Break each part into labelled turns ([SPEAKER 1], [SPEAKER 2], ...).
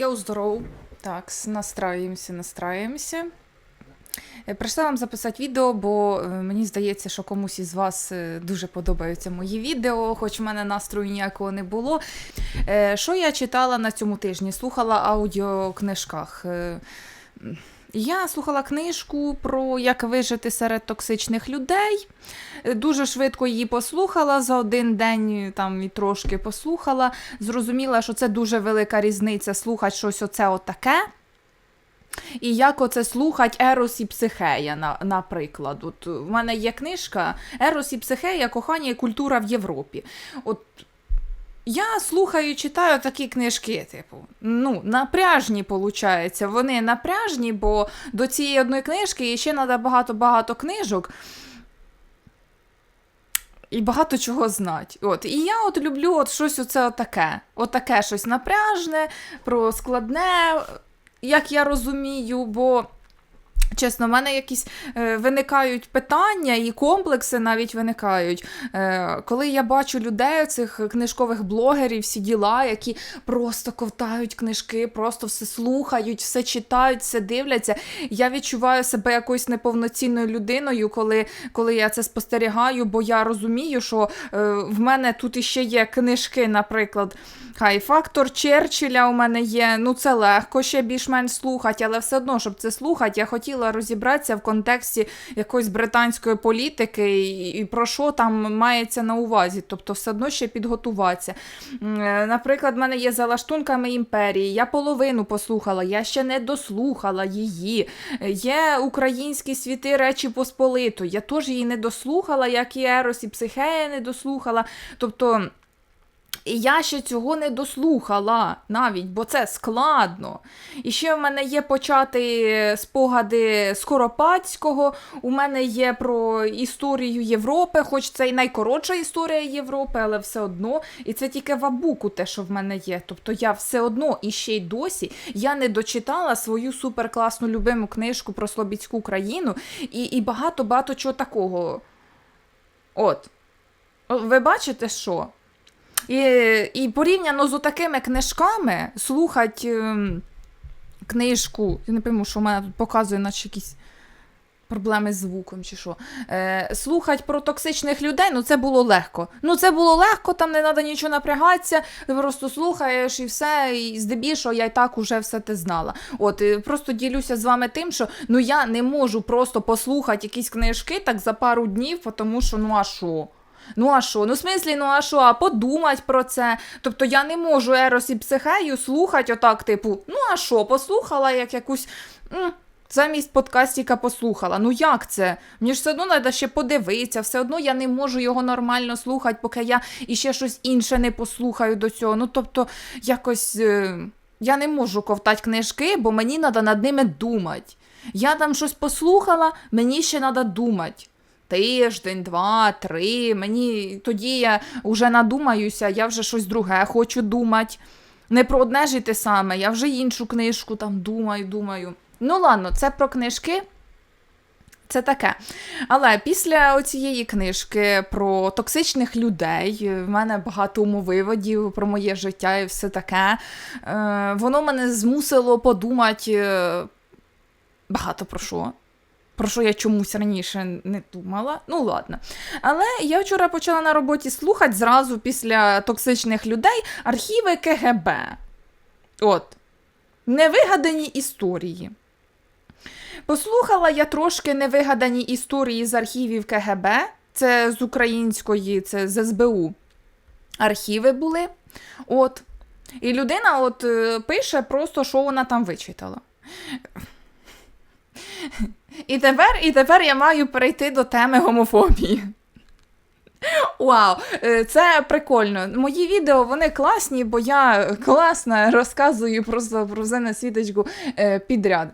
[SPEAKER 1] Йоу, здоров. Так, настраємося, настраємося. Е, Прийшла вам записати відео, бо е, мені здається, що комусь із вас е, дуже подобаються мої відео, хоч в мене настрою ніякого не було. Що я читала на цьому тижні? Слухала аудіокнижках. Я слухала книжку про як вижити серед токсичних людей. Дуже швидко її послухала за один день, е, там і трошки послухала. Зрозуміла, що це дуже велика різниця слухати щось оце отаке. І як оце слухать Ерос і Психея, на, наприклад. От в мене є книжка Ерос і Психея, кохання і культура в Європі. От я слухаю, і читаю такі книжки, типу, ну, напряжні, виходить. Вони напряжні, бо до цієї одної книжки ще треба багато-багато книжок. І багато чого знати. От. І я от люблю от щось оце отаке. Отаке щось напряжне, про складне, як я розумію, бо. Чесно, в мене якісь е, виникають питання і комплекси навіть виникають. Е, коли я бачу людей, цих книжкових блогерів, всі діла, які просто ковтають книжки, просто все слухають, все читають, все дивляться. Я відчуваю себе якоюсь неповноцінною людиною, коли, коли я це спостерігаю, бо я розумію, що е, в мене тут іще є книжки, наприклад. Хай фактор Черчилля у мене є. Ну це легко ще більш-менш слухати, але все одно, щоб це слухати, я хотіла розібратися в контексті якоїсь британської політики і, і про що там мається на увазі. Тобто, все одно ще підготуватися. Е, Наприклад, в мене є за лаштунками імперії. Я половину послухала, я ще не дослухала її. Є українські світи Речі Посполиту. Я теж її не дослухала, як і Ерос і Психея не дослухала. Тобто. І я ще цього не дослухала навіть, бо це складно. І ще в мене є почати спогади Скоропадського. У мене є про історію Європи, хоч це і найкоротша історія Європи, але все одно. І це тільки в Абуку те, що в мене є. Тобто я все одно і ще й досі я не дочитала свою суперкласну любиму книжку про Слобідську країну і, і багато-багато чого такого. От. Ви бачите, що? І, і порівняно з такими книжками слухати ем, книжку, я не пойму, що в мене тут показує, наче якісь проблеми з звуком чи що. Е, слухати про токсичних людей, ну це було легко. Ну це було легко, там не треба нічого напрягатися, ти просто слухаєш і все, і здебільшого я і так уже все те знала. От, просто ділюся з вами тим, що ну я не можу просто послухати якісь книжки так за пару днів, тому що ну а що? Ну а що? Ну, в смислі, ну а що? А подумать про це. Тобто я не можу Ерос і психею слухати отак, типу, ну а що, послухала як якусь. Замість подкастіка послухала. Ну як це? Мені ж все одно треба ще подивитися, все одно я не можу його нормально слухати, поки я іще щось інше не послухаю до цього. Ну тобто, якось е, я не можу ковтати книжки, бо мені треба над ними думати. Я там щось послухала, мені ще треба думати тиждень, два, три. Мені тоді я вже надумаюся, я вже щось друге хочу думати. Не про одне ж і те саме, я вже іншу книжку там думаю, думаю. Ну ладно, це про книжки. Це таке. Але після цієї книжки про токсичних людей, в мене багато умовиводів про моє життя і все таке. Е, воно мене змусило подумати е, багато про що про що я чомусь раніше не думала. Ну, ладно. Але я вчора почала на роботі слухати зразу після токсичних людей архіви КГБ. От. Невигадані історії. Послухала я трошки невигадані історії з архівів КГБ. Це з української, це з СБУ. Архіви були. От. І людина от е, пише просто, що вона там вичитала. І тепер, і тепер я маю перейти до теми гомофобії. Вау, е, це прикольно. Мої відео вони класні, бо я класно розказую просто про на світочку е, підряд.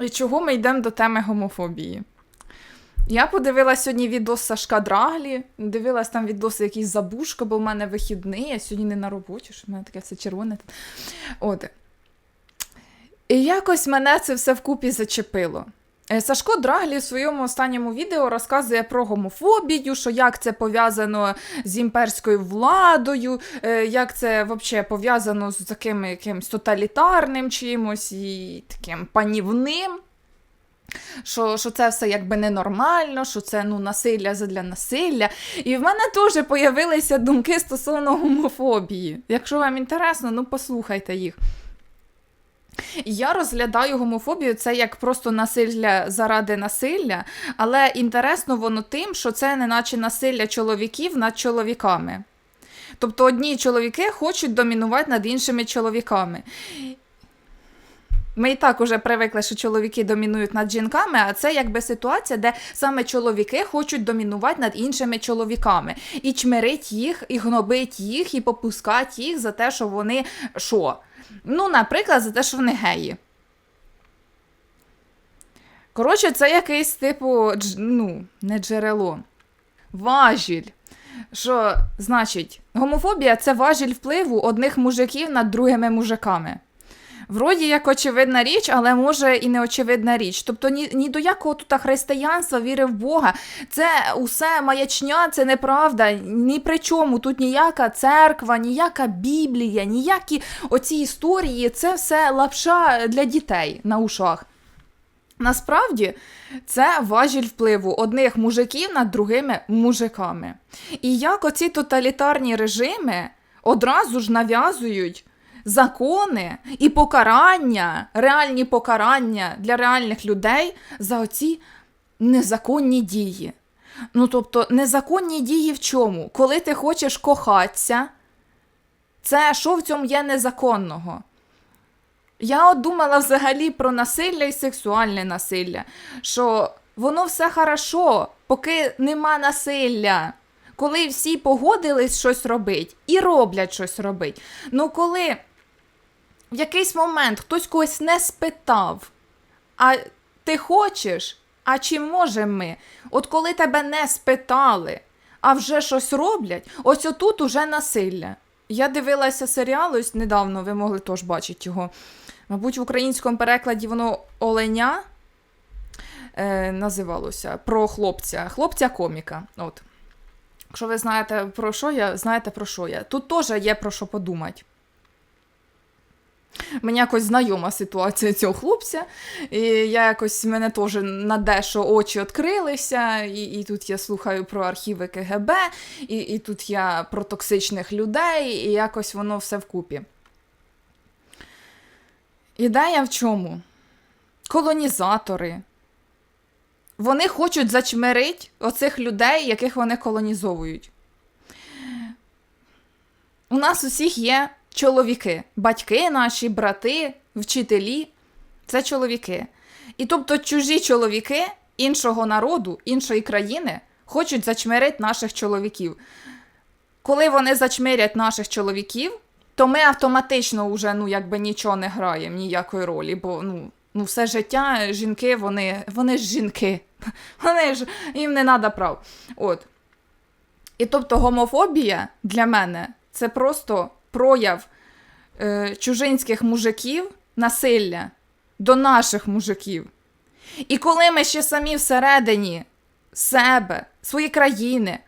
[SPEAKER 1] І чого ми йдемо до теми гомофобії? Я подивилась сьогодні відос Сашка Драглі, дивилась там відоси якісь забушка, бо в мене вихідний, я сьогодні не на роботі, що в мене таке все червоне. От. І якось мене це все вкупі зачепило. Е, Сашко Драглі в своєму останньому відео розказує про гомофобію, що як це пов'язано з імперською владою, е, як це взагалі пов'язано з таким якимось тоталітарним чимось і таким панівним. Що, що це все якби ненормально, що це ну, насилля задля насилля. І в мене теж появилися думки стосовно гомофобії. Якщо вам інтересно, ну послухайте їх. Я розглядаю гомофобію це як просто насилля заради насилля, але інтересно воно тим, що це не наче насилля чоловіків над чоловіками. Тобто одні чоловіки хочуть домінувати над іншими чоловіками. Ми і так уже привикли, що чоловіки домінують над жінками, а це якби ситуація, де саме чоловіки хочуть домінувати над іншими чоловіками. І чмирить їх, і гнобить їх, і попускать їх за те, що вони що? Ну, наприклад, за те, що вони геї. Коротше, це якийсь типу, ну, не джерело. Важіль. Що, значить, гомофобія це важіль впливу одних мужиків над другими мужиками. Вроді як очевидна річ, але може і не очевидна річ. Тобто ні, ні до якого тут християнства, віри в Бога. Це усе маячня, це неправда. Ні при чому. Тут ніяка церква, ніяка Біблія, ніякі оці історії, це все лапша для дітей на ушах. Насправді це важіль впливу одних мужиків над другими мужиками. І як оці тоталітарні режими одразу ж нав'язують закони і покарання, реальні покарання для реальних людей за оці незаконні дії. Ну, тобто, незаконні дії в чому? Коли ти хочеш кохатися, це що в цьому є незаконного? Я от думала взагалі про насилля і сексуальне насилля, що воно все хорошо, поки нема насилля. Коли всі погодились щось робити і роблять щось робити. Ну коли в якийсь момент хтось когось не спитав, а ти хочеш, а чи можемо ми? От коли тебе не спитали, а вже щось роблять, ось отут уже насилля. Я дивилася серіал ось недавно, ви могли теж бачити його. Мабуть, в українському перекладі воно Оленя е, називалося про хлопця, хлопця-коміка. От. Якщо ви знаєте про що я, знаєте про що я. Тут теж є про що подумати. Мені якось знайома ситуація цього хлопця, і я якось мене теж на дещо очі відкрилися, і, і тут я слухаю про архіви КГБ, і, і тут я про токсичних людей, і якось воно все вкупі. Ідея в чому? Колонізатори. Вони хочуть зачмирити оцих людей, яких вони колонізовують. У нас усіх є чоловіки, батьки наші, брати, вчителі це чоловіки. І тобто чужі чоловіки іншого народу, іншої країни хочуть зачмирити наших чоловіків. Коли вони зачмирять наших чоловіків, то ми автоматично вже ну, якби нічого не граємо, ніякої ролі, бо ну, ну все життя жінки, вони, вони ж жінки. Вони ж їм не треба прав. От. І тобто гомофобія для мене це просто прояв е, чужинських мужиків насилля до наших мужиків. І коли ми ще самі всередині себе, свої країни,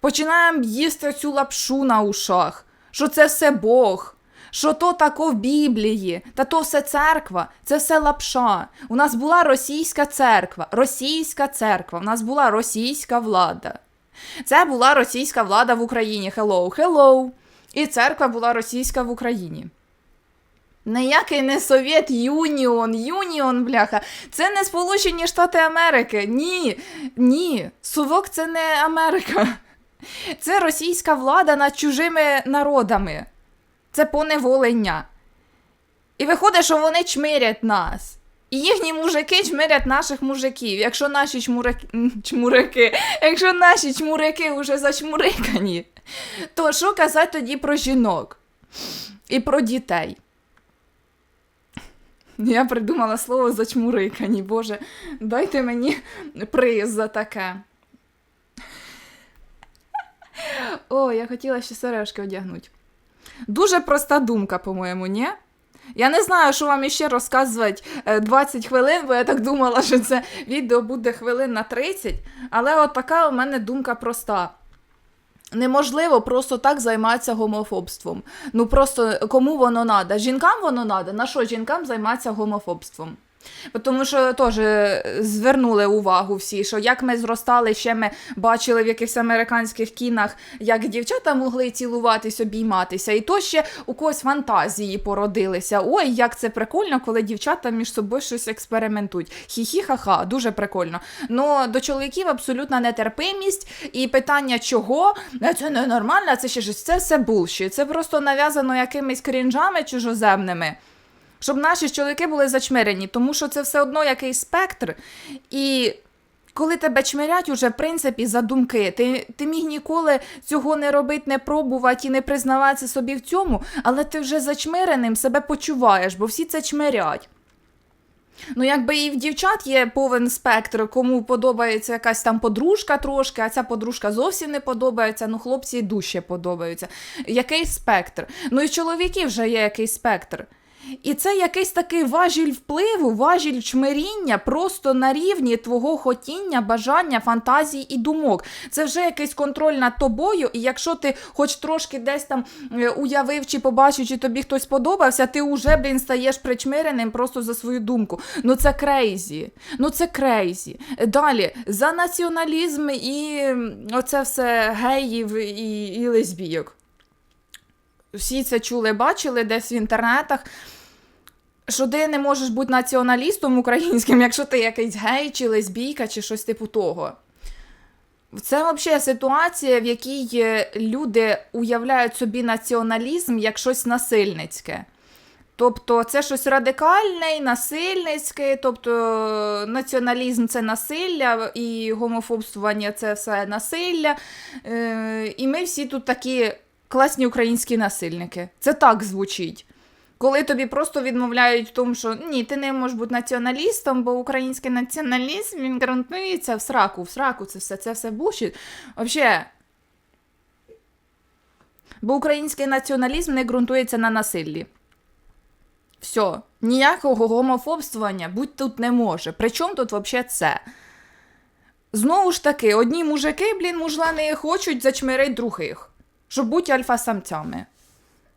[SPEAKER 1] починаємо їсти цю лапшу на ушах, що це все Бог, що то тако в Біблії, та то все церква, це все лапша. У нас була російська церква, російська церква, у нас була російська влада. Це була російська влада в Україні. Hello, hello. І церква була російська в Україні. Ніякий не Совєт Юніон, Юніон, бляха. Це не Сполучені Штати Америки. Ні, ні. Сувок це не Америка. Це російська влада над чужими народами. Це поневолення. І виходить, що вони чмирять нас. І їхні мужики чмирять наших мужиків. Якщо наші чмурики, чмурики, якщо наші чмурики вже зачмурикані, то що казати тоді про жінок і про дітей? Я придумала слово зачмурикані. Боже, дайте мені приз за таке. О, я хотіла ще сережки одягнути. Дуже проста думка, по-моєму, ні? Я не знаю, що вам іще розказувати е, 20 хвилин, бо я так думала, що це відео буде хвилин на 30. Але от така у мене думка проста. Неможливо просто так займатися гомофобством. Ну просто кому воно надо? Жінкам воно надо? На що жінкам займатися гомофобством? Тому що теж е, звернули увагу всі, що як ми зростали, ще ми бачили в якихось американських кінах, як дівчата могли цілуватись, обійматися, і то ще у когось фантазії породилися. Ой, як це прикольно, коли дівчата між собою щось експериментують. Хі-хі-ха-ха, дуже прикольно. Ну до чоловіків абсолютна нетерпимість і питання, чого «Е, це не нормально, це ще щось, це все булші. Це просто нав'язано якимись крінжами чужоземними щоб наші чоловіки були зачмирені, тому що це все одно якийсь спектр. І коли тебе чмирять, уже в принципі за думки, ти, ти міг ніколи цього не робити, не пробувати і не признаватися собі в цьому, але ти вже зачмиреним себе почуваєш, бо всі це чмирять. Ну, якби і в дівчат є повен спектр, кому подобається якась там подружка трошки, а ця подружка зовсім не подобається, ну хлопці і дужче подобаються. Який спектр? Ну і чоловіків вже є якийсь спектр. І це якийсь такий важіль впливу, важіль чмиріння просто на рівні твого хотіння, бажання, фантазій і думок. Це вже якийсь контроль над тобою, і якщо ти хоч трошки десь там е, уявив чи побачив, чи тобі хтось подобався, ти вже, блін, стаєш причмиреним просто за свою думку. Ну це крейзі. Ну це крейзі. Далі, за націоналізм і оце все геїв і, і лесбійок. Всі це чули, бачили десь в інтернетах. Що ти не можеш бути націоналістом українським, якщо ти якийсь гей чи лесбійка, чи щось типу того. Це взагалі ситуація, в якій е, люди уявляють собі націоналізм як щось насильницьке. Тобто це щось радикальне, і насильницьке, тобто е, націоналізм це насилля, і гомофобствування це все насилля. Е, І ми всі тут такі класні українські насильники. Це так звучить. Коли тобі просто відмовляють в тому, що ні, ти не можеш бути націоналістом, бо український націоналізм він гарантується в сраку, в сраку це все, це все бушить. Взагалі. Бо український націоналізм не ґрунтується на насиллі. Все, ніякого гомофобствування будь тут не може. Причому тут взагалі це? Знову ж таки, одні мужики, блін, мужлани хочуть зачмирити других, щоб бути альфа-самцями.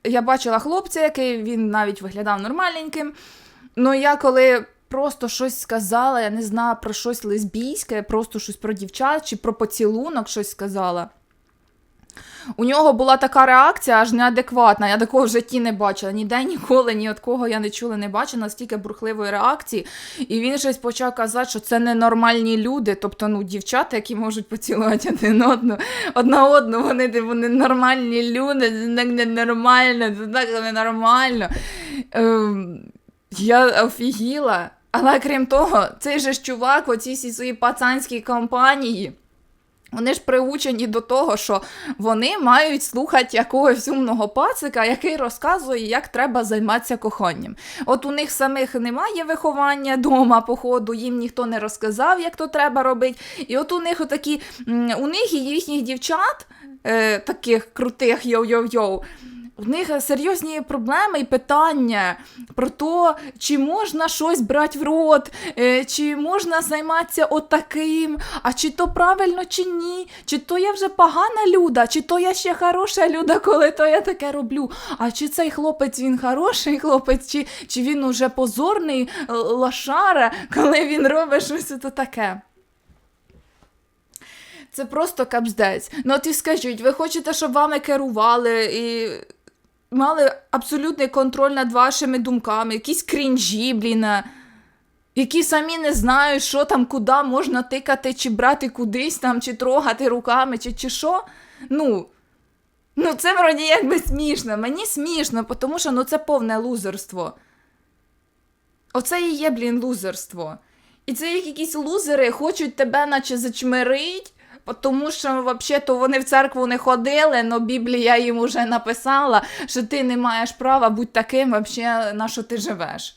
[SPEAKER 1] Я бачила хлопця, який він навіть виглядав нормальненьким. Ну я коли просто щось сказала, я не знаю про щось лесбійське, просто щось про дівчат чи про поцілунок щось сказала. У нього була така реакція аж неадекватна. Я такого в житті не бачила. Ніде ніколи, ні від кого я не чула, не бачила настільки бурхливої реакції. І він щось почав казати, що це ненормальні люди, тобто ну, дівчата, які можуть поцілувати один одну, одна одну, вони, вони нормальні люди, це так ненормально, це так ненормально. Ем, я офігіла. Але крім того, цей же ж чувак, оці всі свої пацанські компанії. Вони ж приучені до того, що вони мають слухати якогось умного пацика, який розказує, як треба займатися коханням. От у них самих немає виховання дома, походу, їм ніхто не розказав, як то треба робити. І от у них отакі, у них і їхніх дівчат, е, таких крутих йоу-йоу-йоу, у них серйозні проблеми і питання про те, чи можна щось брати в рот, е, чи можна займатися отаким, а чи то правильно, чи ні, чи то я вже погана люда, чи то я ще хороша люда, коли то я таке роблю. А чи цей хлопець він хороший хлопець, чи, чи він уже позорний лошара, коли він робить щось таке. Це просто капздець. Ну от і скажіть, ви хочете, щоб вами керували і мали абсолютний контроль над вашими думками, якісь крінжі, блін, які самі не знають, що там, куди можна тикати, чи брати кудись там, чи трогати руками, чи, чи що. Ну, ну це вроді якби смішно. Мені смішно, тому що ну, це повне лузерство. Оце і є, блін, лузерство. І це як якісь лузери хочуть тебе, наче зачмирить, тому що взагалі-то вони в церкву не ходили, але Біблія їм уже написала, що ти не маєш права бути таким, взагалі, на що ти живеш.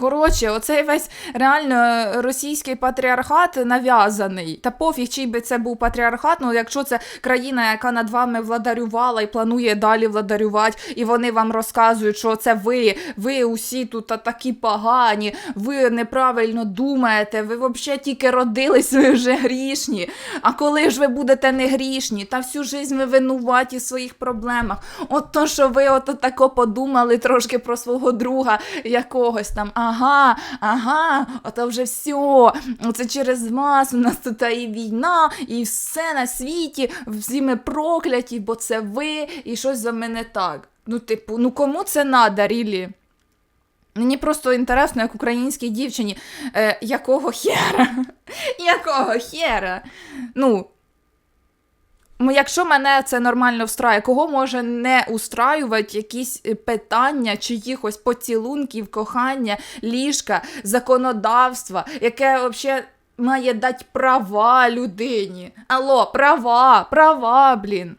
[SPEAKER 1] Коротше, оцей весь реально російський патріархат нав'язаний. Та пофіг, чий би це був патріархат, ну якщо це країна, яка над вами владарювала і планує далі владарювати, і вони вам розказують, що це ви, ви усі тут такі погані, ви неправильно думаєте, ви взагалі тільки родились, ви вже грішні. А коли ж ви будете не грішні, та всю жизнь ви винуваті в своїх проблемах. От то, що ви ото тако подумали трошки про свого друга якогось там. Ага, ага, ото вже все. Оце через вас у нас тут і війна, і все на світі, всі ми прокляті, бо це ви, і щось за мене так. Ну, типу, ну кому це надо, Рілі? Мені просто інтересно, як українській дівчині, е, якого хера? якого хера? Ну, якщо мене це нормально встраює, кого може не устраювати якісь е, питання чиїхось поцілунків, кохання, ліжка, законодавства, яке взагалі має дати права людині. Алло, права, права, блін.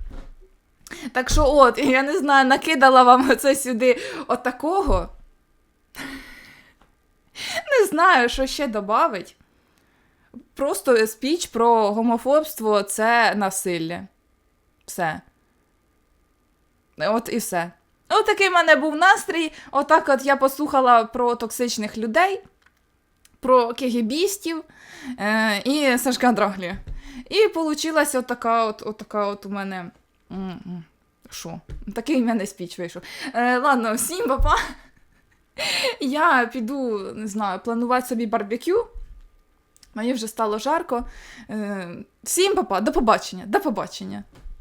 [SPEAKER 1] Так що, от, я не знаю, накидала вам оце сюди отакого. Не знаю, що ще додавить. Просто спіч про гомофобство це насилля. Все. От і все. От такий в мене був настрій. Отак от я послухала про токсичних людей, про кегебістів е, і Сашка Драглі. І получилася от така от, от, така от у мене. м, Такий в мене спіч вийшов. Е, ладно, всім папа. Я піду, не знаю, планувати собі барбекю. Мені вже стало жарко. Е, Всім папа, до побачення, до побачення.